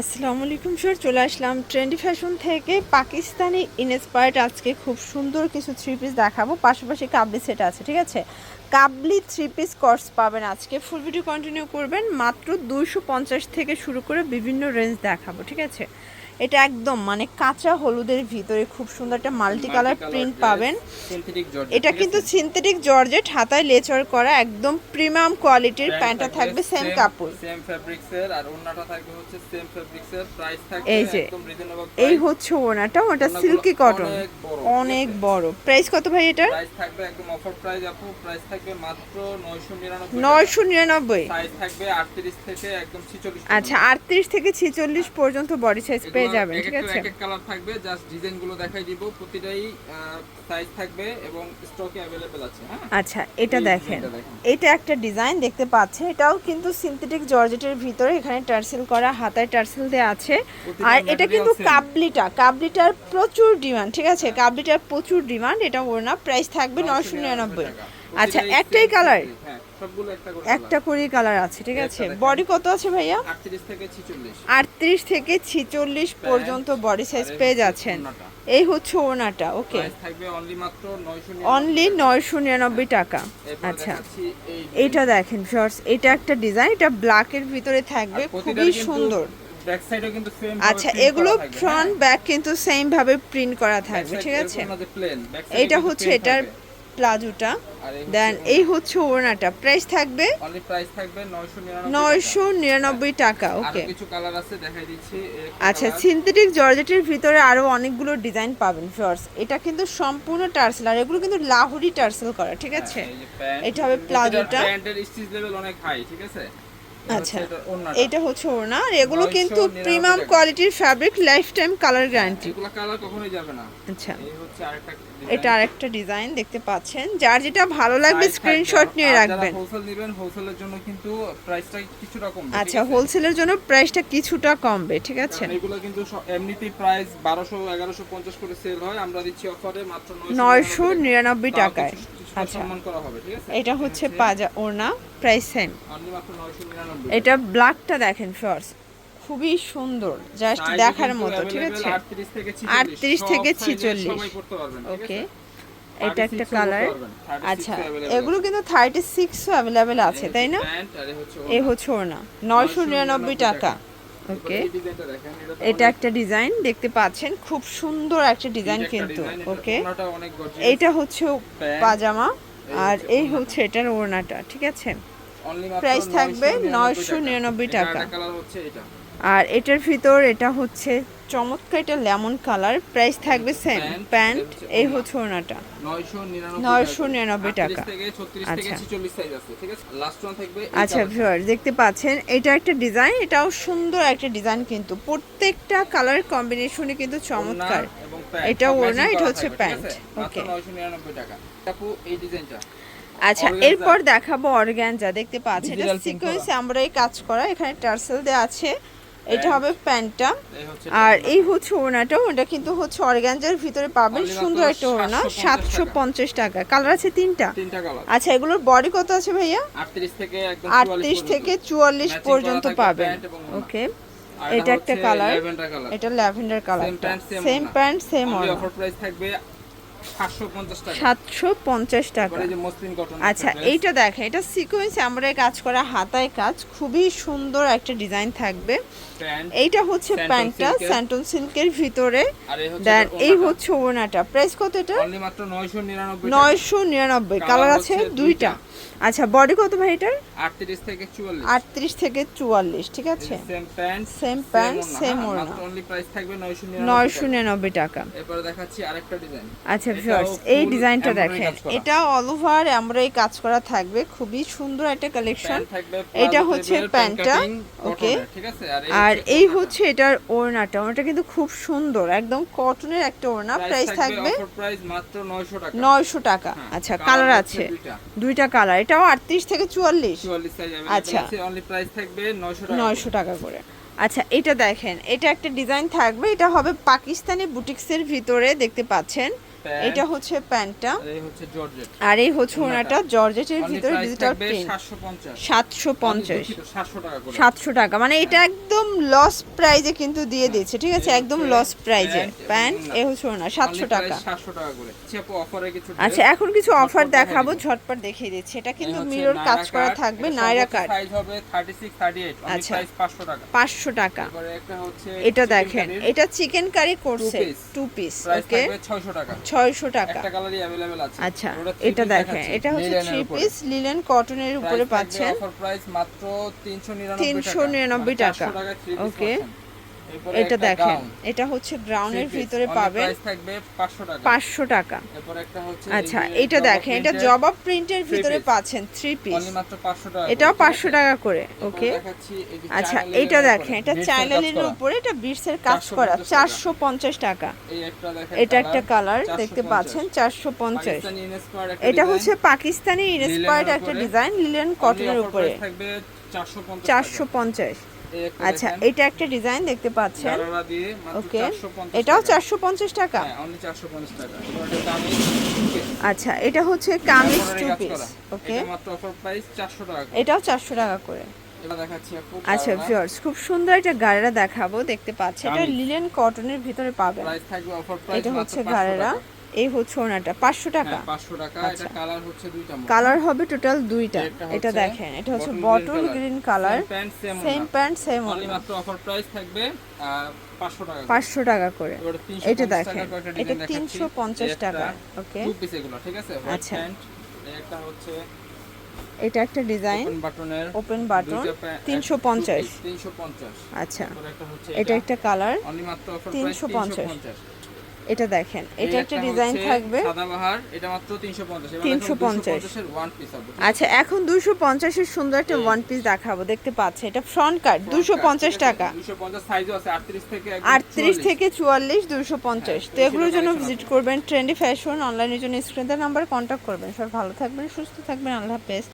আসসালামু আলাইকুম, স্যার। চলে আসলাম ট্রেন্ডি ফ্যাশন থেকে পাকিস্তানি ইনস্পায়ার্ড। আজকে খুব সুন্দর কিছু থ্রি পিস দেখাবো। পাশাপাশি কাবলি সেট আছে, ঠিক আছে? কাবলি থ্রি পিস কর্স পাবেন আজকে। ফুল ভিডিও কন্টিনিউ করবেন। মাত্র দুইশো পঞ্চাশ থেকে শুরু করে বিভিন্ন রেঞ্জ দেখাবো, ঠিক আছে? এটা একদম মানে কাঁচা হলুদের ভিতরে খুব সুন্দর একটা মাল্টি কালার প্রিন্ট পাবেন। এটা কিন্তু সিনথেটিক জর্জেট হাতায় লেচর করা একদম প্রিমিয়াম কোয়ালিটির প্যান্টটা থাকবে সেম কাপড় সেম ফেব্রিক্স এর আর ওন্নাটা থাকবে হচ্ছে সেম ফেব্রিক্স এর প্রাইস থাকবে একদম রিজনেবল এই হচ্ছে ওনাটা ওটা সিল্কি কটন অনেক বড় প্রাইস কত ভাই এটা প্রাইস থাকবে একদম অফার প্রাইস আপু। প্রাইস থাকবে মাত্র 999 নয়শো নিরানব্বই। সাইজ থাকবে 38 থেকে একদম 46 আচ্ছা আটত্রিশ থেকে ছিচল্লিশ পর্যন্ত বডি সাইজ পেয়ে যাবেন ঠিক আছে এক এক কালার থাকবে জাস্ট ডিজাইন গুলো দেখাই দিব প্রতিটাই সাইজ থাকবে এবং স্টকে अवेलेबल আছে হ্যাঁ আচ্ছা এটা এই দেখেন ডিজাইনটা দেখেন। এটা একটা ডিজাইন দেখতে পাচ্ছেন এটাও কিন্তু সিনথেটিক জর্জেটের ভিতরে এখানে টার্সেল করা হাতায় টার্সেল দেওয়া আছে প্রতিটা আর এটা কিন্তু material same। কাবলিটা কাবলিটার প্রচুর ডিমান্ড ঠিক আছে কাবলিটার প্রচুর ডিমান্ড এটা ওর না প্রাইস থাকবে নয়শো নিরানব্বই টাকা। আচ্ছা প্রতিটাই একটাই same কালার size, হ্যাঁ সবগুলো একটা করে একটা কালার আছে ঠিক আছে? বডি কত আছে ভাইয়া? 38 থেকে 46 আটত্রিশ থেকে ছিচল্লিশ পর্যন্ত বডি সাইজ পেয়ে যাচ্ছেন। এই হচ্ছে ওনাটা ওকে থাকবে অনলি মাত্র 999 অনলি নয়শো নিরানব্বই টাকা। আচ্ছা। এটা দেখেন শর্টস এটা একটা ডিজাইন এটা ব্ল্যাকের ভিতরে থাকবে খুবই সুন্দর। ব্যাক সাইডেও কিন্তু সেম আচ্ছা এগুলো ফ্রন্ট ব্যাক কিন্তু সেম ভাবে প্রিন্ট করা থাকবে ঠিক আছে? এটা হচ্ছে এটার প্লাজোটা। দেন এই হচ্ছে ওড়নাটা। প্রাইস থাকবে অনলি প্রাইস থাকবে 999 নয়শো নিরানব্বই টাকা ওকে কিছু কালার আছে দেখাই দিচ্ছি। আচ্ছা সিনথেটিক জর্জেটের ভিতরে আরও অনেকগুলো ডিজাইন পাবেন ফ্লর্স এটা কিন্তু সম্পূর্ণ টার্সেল আর এগুলো কিন্তু লাহুরি টার্সেল করা ঠিক আছে? হ্যাঁ, প্যান্ট। এটা হবে প্লাজোটা। প্যান্টের স্টিচ লেভেল অনেক হাই ঠিক আছে? আচ্ছা এটা হচ্ছে ওড়না আর এগুলো কিন্তু 999 প্রিমিয়াম কোয়ালিটির fabric life time colour guarantee এগুলো কালার কখনোই যাবে না। আচ্ছা। এটা আরেকটা ডিজাইন দেখতে পাচ্ছেন। যার যেটা ভালো লাগবে স্ক্রিনশট নিয়ে রাখবেন। হোলসেল নেবেন হোলসেলের জন্য কিন্তু প্রাইসটা কিছুটা কম আচ্ছা হোলসেলের জন্য প্রাইসটা কিছুটা কমবে ঠিক আছে? এগুলো কিন্তু এমনিতেই প্রাইস বারোশো এগারোশো পঞ্চাশ করে সেল হয়। আমরা দিচ্ছি অফারে মাত্র নয়শো নিরানব্বই তাও টাকায়। কিছু- কিছুটা আচ্ছা আছে? এটা হচ্ছে পাজা ওড়না প্রাইস সেম এটা ব্ল্যাকটা দেখেন শর্টস খুবই সুন্দর জাস্ট দেখার মতো ঠিক আছে? আটত্রিশ থেকে 38 থেকে 46 সবাই পড়তে পারবেন ঠিক ওকে এটা একটা কালার পড়তে পারবেন, 36 আচ্ছা এগুলো কিন্তু থার্টি সিক্সও অ্যাভেলেবেল আছে তাই না? এ হচ্ছে ওড়না। নয়শো নিরানব্বই টাকা। ওকে। এটা একটা ডিজাইন দেখতে পাচ্ছেন খুব সুন্দর একটা ডিজাইন কিন্তু ওকে। এটা হচ্ছে পাজামা আর এই হচ্ছে এটার ওড়নাটা ঠিক আছে? প্রাইস থাকবে 999 999 টাকা। আর এটার ভিতর এটা হচ্ছে চমৎকার এটা লেমন কালার। প্রাইস থাকবে সেম প্যান্ট, এই হচ্ছে ওনাটা। 999 999 টাকা। থেকে 36 থেকে আচ্ছা। 46 সাইজ আছে ঠিক আছে? লাস্ট ওয়ান থাকবে আচ্ছা। ভিউয়ার দেখতে পাচ্ছেন এটা একটা ডিজাইন এটাও সুন্দর একটা ডিজাইন কিন্তু। প্রত্যেকটা কালার কম্বিনেশনে কিন্তু চমৎকার। এটা ওড়না, এটা হচ্ছে প্যান্ট। ওকে 999 টাকা। আপু এই ডিজাইনটা আচ্ছা এরপর দেখাবো অর্গ্যানজা দেখতে পাচ্ছেন। এটা সিকোয়েন্স। আমরা এই কাজ করা এখানে টার্সেল দেওয়া আছে। এটা হবে প্যান্টটা। আর এই হচ্ছে ওড়নাটা। ওটা কিন্তু হচ্ছে অর্গ্যানজার ভিতরে পাবেন। সুন্দর একটা ওড়না। 750 সাতশো পঞ্চাশ টাকা। কালার আছে তিনটা? তিনটা কালার আচ্ছা এগুলোর বডি কত আছে ভাইয়া? 38 থেকে একদম আটত্রিশ থেকে চুয়াল্লিশ পর্যন্ত পাবেন। ওকে এটা একটা কালার এটা lavender colour same pant same offer price থাকবে 750 টাকা সাতশো পঞ্চাশ টাকা। আচ্ছা এইটা দেখেন এটা সিকোয়েন্স আমরা কাজ করা হাতায় কাজ খুবই সুন্দর একটা ডিজাইন থাকবে। এইটা হচ্ছে প্যান্টটা। স্যান্টন সিল্কের ভিতরে। আর এই হচ্ছে দেন এই হচ্ছে ওনাটা প্রাইস কত এটা? 999 নয়শো নিরানব্বই কালার আছে দুইটা। আচ্ছা বডি কত ভাই এটার? 38 থেকে 44 আটত্রিশ থেকে চুয়াল্লিশ ঠিক আছে? Same pant Same pant, same ওড়না। মাত্র অনলি প্রাইস থাকবে 999 নয়শো নিরানব্বই টাকা। এরপর দেখাচ্ছি আরেকটা ডিজাইন আচ্ছা ভিউয়ার্স এই ডিজাইনটা দেখেন। এটা অল ওভার আমরা এই কাজ করা থাকবে। খুবই সুন্দর একটা কালেকশন এটা হচ্ছে প্যান্টটা, ওকে। ঠিক আছে? আর এই হচ্ছে এটার ওড়নাটা। ওড়নাটা কিন্তু খুব সুন্দর একদম কটনের একটা ওড়না। প্রাইস থাকবে প্রাইস মাত্র 900 টাকা। নয়শো টাকা। হ্যাঁ, আচ্ছা কালার আছে। দুইটা। দুইটা কালার এটাও আটত্রিশ থেকে চুয়াল্লিশ। আচ্ছা। নয়শো টাকা করে। আচ্ছা এটা দেখেন এটা একটা ডিজাইন থাকবে এটা হবে পাকিস্তানি বুটিক্সের ভিতরে দেখতে পাচ্ছেন। এটা হচ্ছে প্যান্টটা। আর এই হচ্ছে জর্জেট। আর এই হচ্ছে ওনাটা জর্জেটের ভিতরে ডিজিটাল প্রিন্ট 750 সাতশো পঞ্চাশ। 700 টাকা করে। সাতশো টাকা। মানে এটা একদম লস প্রাইজে কিন্তু দিয়ে দিচ্ছে ঠিক আছে? একদম লস প্রাইজে প্যান্ট এ হচ্ছে ওনা সাতশো Only টাকা। 700 টাকা করে। আচ্ছা অফারে কিছু আচ্ছা এখন কিছু অফার দেখাবো ঝটপট দেখিয়ে দিচ্ছি। এটা কিন্তু মিরর কাজ করা থাকবে সর্বোচ্চ কাট সাইজ হবে 36 38 অনলি আচ্ছা। প্রাইস 500 টাকা। পাঁচশো টাকা। এটা দেখেন। এটা চিকেন কারি করছে। টু পিস ওকে থাকবে 600 টাকা। ছয়শো টাকা। আচ্ছা এটা দেখেন এটা হচ্ছে থ্রি পিস লিলেন কটনের উপরে পাচ্ছেন। তিনশো নিরানব্বই টাকা। ওকে এটা দেখেন এটা হচ্ছে three ভিতরে পাবেন price থাকবে 500 টাকা। পাঁচশো টাকা। আচ্ছা এটা দেখেন এটা জবাব প্রিন্টের ভিতরে পাচ্ছেন থ্রি পিস only মাত্র 500 টাকা এটাও পাঁচশো টাকা করে ওকে আচ্ছা এটা দেখেন এটা beads এর চাইনা কাজ লিনের করা। উপরে এটা বিটসের কাজ করা চারশো পঞ্চাশ টাকা। এটা একটা কালার দেখতে পাচ্ছেন চারশো পঞ্চাশ। এটা হচ্ছে পাকিস্তানি ইন্সপায়ার্ড একটা ডিজাইন লিলেন কটনের উপরে। price থাকবে 450 চারশো পঞ্চাশ। আচ্ছা এটা একটা ডিজাইন দেখতে পাচ্ছেন। ওকে। এটাও চারশো পঞ্চাশ টাকা? হ্যাঁ, only 450 টাকা। এবার এটা কামিজ, two piece। আচ্ছা এটা হচ্ছে কামিজ টু পিস ওকে। এটা মাত্র offer price 400 টাকা করে। এটাও চারশো টাকা করে। আচ্ছা। ভিউয়ার্স খুব সুন্দর একটা গাড়েরা দেখাবো দেখতে পাচ্ছেন এটা লিলেন কটনের ভিতরে পাবেন। Price এটা হচ্ছে 500 গাড়েরা। এই হচ্ছে ওনাটা পাঁচশো টাকা। হ্যাঁ, 500 টাকা। আচ্ছা। এটা কালার হচ্ছে দুইটা কালার হবে টোটাল দুইটা। এটা দেখেন এটা হচ্ছে bottle green colour same pant same মাত্র offer price থাকবে, আহ, 500 টাকা পাঁচশো টাকা করে। এটা দেখেন এটা তিনশো পঞ্চাশ টাকা ওকে। ঠিক আছে? আচ্ছা। একটা হচ্ছে এটা একটা ডিজাইন ওপেন বাটন দুইটা pa- এক- তিনশো two পঞ্চাশ। piece, 350 আচ্ছা এটা একটা কালার Only মাত্র offer price 350 350 এটা দেখেন এটা একটা ডিজাইন থাকবে। সাদাবাহার, এটা মাত্র 350 350 দেখুন 250 এর one piece হবে, আচ্ছা এখন দুশো পঞ্চাশের সুন্দর একটা ওয়ান পিস দেখাবো দেখতে পাচ্ছে এটা ফ্রন্ট কাট আছে? দুশো পঞ্চাশ ঠিক আছে? টাকা। 250 সাইজও আছে 38 থেকে একদম আটত্রিশ 44 থেকে চুয়াল্লিশ দুশো পঞ্চাশ। হ্যাঁ, তো এগুলোর জন্য ভিজিট করবেন ট্রেন্ডি ফ্যাশন অনলাইনের জন্য স্ক্রিনের নাম্বার কন্ট্যাক্ট করবেন। সব ভালো থাকবেন সুস্থ থাকবেন আল্লাহ হাফেজ।